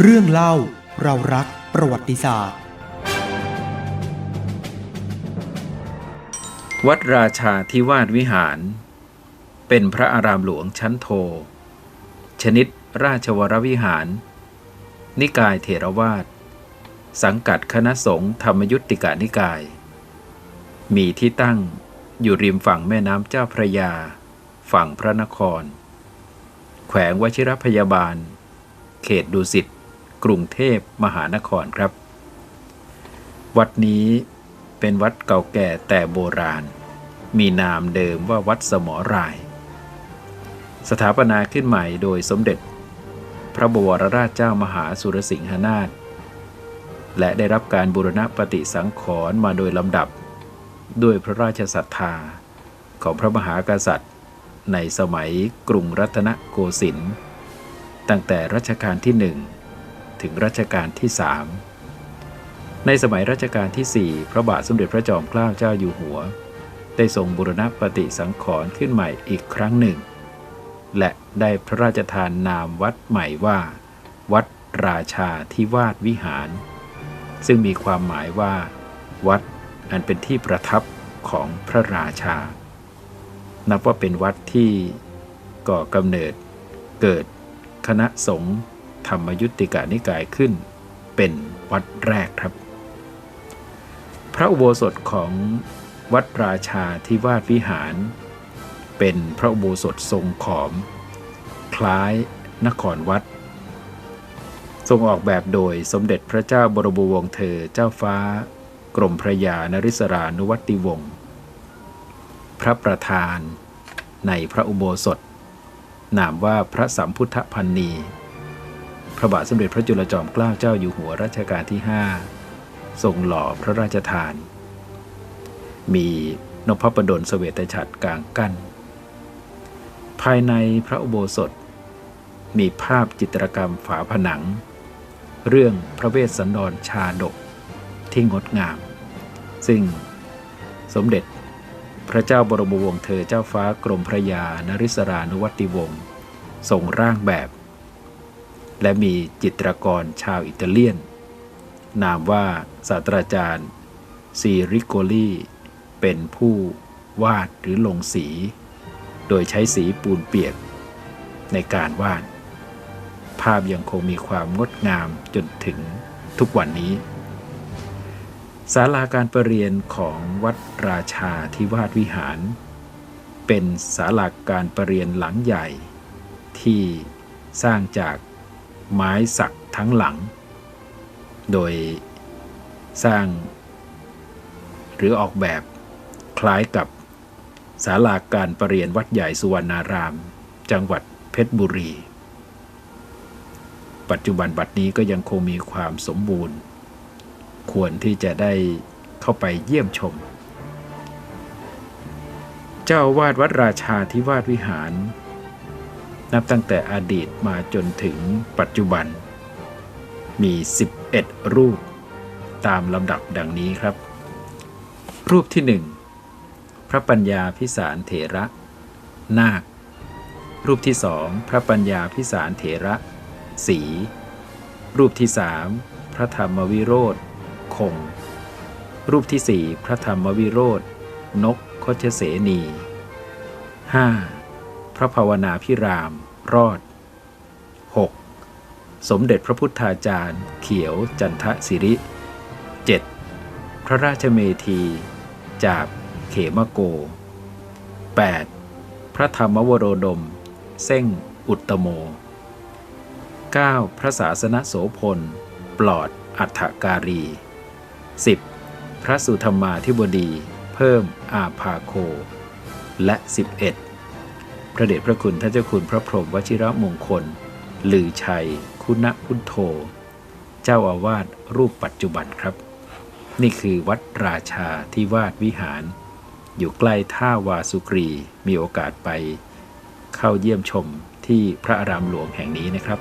เรื่องเล่าเรารักประวัติศาสตร์ วัดราชาธิวาสวิหาร เป็นพระอารามหลวงชั้นโท ชนิดราชวรวิหาร นิกายเถรวาท สังกัดคณะสงฆ์ธรรมยุติกานิกาย มีที่ตั้งอยู่ริมฝั่งแม่น้ำเจ้าพระยา ฝั่งพระนคร แขวงวชิรพยาบาล เขตดุสิต กรุงเทพมหานครครับ วัดนี้เป็นวัดเก่าแก่แต่โบราณ มีนามเดิมว่าวัดสมอราย สถาปนาขึ้นใหม่โดยสมเด็จ พระบวรราชเจ้ามหาสุรสิงหนาถและได้รับการบูรณะปฏิสังขรณ์มาโดยลำดับ ด้วยพระราชศรัทธาของพระมหากษัตริย์ ในสมัยกรุงรัตนโกสินทร์ตั้งแต่รัชกาลที่หนึ่ง ถึงรัชกาลที่สามในสมัยรัชกาลที่ 4 พระบาทสมเด็จพระจอมเกล้าเจ้าอยู่หัว ได้ทรงบุรณปฏิสังขรณ์ขึ้นใหม่อีกครั้งหนึ่ง และได้พระราชทานนามวัดใหม่ว่า วัดราชาธิวาสวิหาร ซึ่งมีความหมายว่า วัดอันเป็นที่ประทับของพระราชา นับว่าเป็นวัดที่ก่อกำเนิดเกิดคณะสงฆ์ ธรรมยุติกานิกายขึ้น เป็นวัดแรกครับ พระอุโบสถของวัดราชาธิวาสวิหาร เป็นพระอุโบสถทรงขอม คล้ายนครวัด ทรงออกแบบโดยสมเด็จพระเจ้าบรมวงศ์เธอเจ้าฟ้า กรมพระยานริศรานุวัติวงศ์พระประธานในพระอุโบสถ นามว่าพระสัมพุทธพันนี พระบาทสมเด็จพระจุลจอมเกล้าเจ้าอยู่หัวรัชกาลที่ 5 ทรงหล่อพระราชทาน มีนพประดลเสเวตฉัตรกลางกั้น ภายในพระอุโบสถ มีภาพจิตรกรรมฝาผนัง เรื่องพระเวสสันดรชาดกที่งดงาม ซึ่งสมเด็จพระเจ้าบรมวงศ์เธอเจ้าฟ้ากรมพระยานริศรานุวัติวงศ์ทรงร่างแบบ และมีจิตรกรชาวอิตาเลียน นามว่าศาสตราจารย์ซีริโกลีเป็นผู้วาดหรือลงสี โดยใช้สีปูนเปียก ในการวาด ภาพยังคงมีความงดงามจนถึงทุกวันนี้ศาลาการประเรียนของวัดราชาธิวาสวิหาร เป็นศาลาการประเรียนหลังใหญ่ ที่สร้างจาก ไม้สักทั้งหลัง โดยสร้าง หรือออกแบบคล้ายกับศาลาการประเรียนวัดใหญ่สุวรรณาราม จังหวัดเพชรบุรี ปัจจุบันบัดนี้ก็ยังคงมีความสมบูรณ์ ควรที่จะได้เข้าไปเยี่ยมชม เจ้าอาวาดวัดราชาธิวาสวิหาร นับตั้งแต่อดีตมาจนถึงปัจจุบัน มี 11 รูปตามลำดับดังนี้ครับ รูปที่หนึ่งพระปัญญาพิสารเถระ นาค รูปที่สองพระปัญญาพิสารเถระ สี รูปที่สามพระธรรมวิโรธคง รูปที่สี่พระธรรมวิโรธนกโคชเสนี 5. พระภาวนาพิราม รอด 6. สมเด็จพระพุทธาจารย์ เขียวจันทสิริ 7. พระราชเมธี จากเขมโก 8. พระธรรมวโรดม เส้งอุตโม 9. พระศาสนโสพล ปลอดอัฏฐการี 10. พระสุธรรมาธิบดี เพิ่มอาภาโค และ 11 พระเดชพระคุณท่านเจ้าคุณพระพรหมวชิระมงคลลือชัย คุณพุทโธ เจ้าอาวาสรูปปัจจุบันครับ นี่คือวัดราชาที่วาดวิหาร อยู่ใกล้ท่าวาสุกรี มีโอกาสไป เข้าเยี่ยมชมที่พระอารามหลวงแห่งนี้นะครับ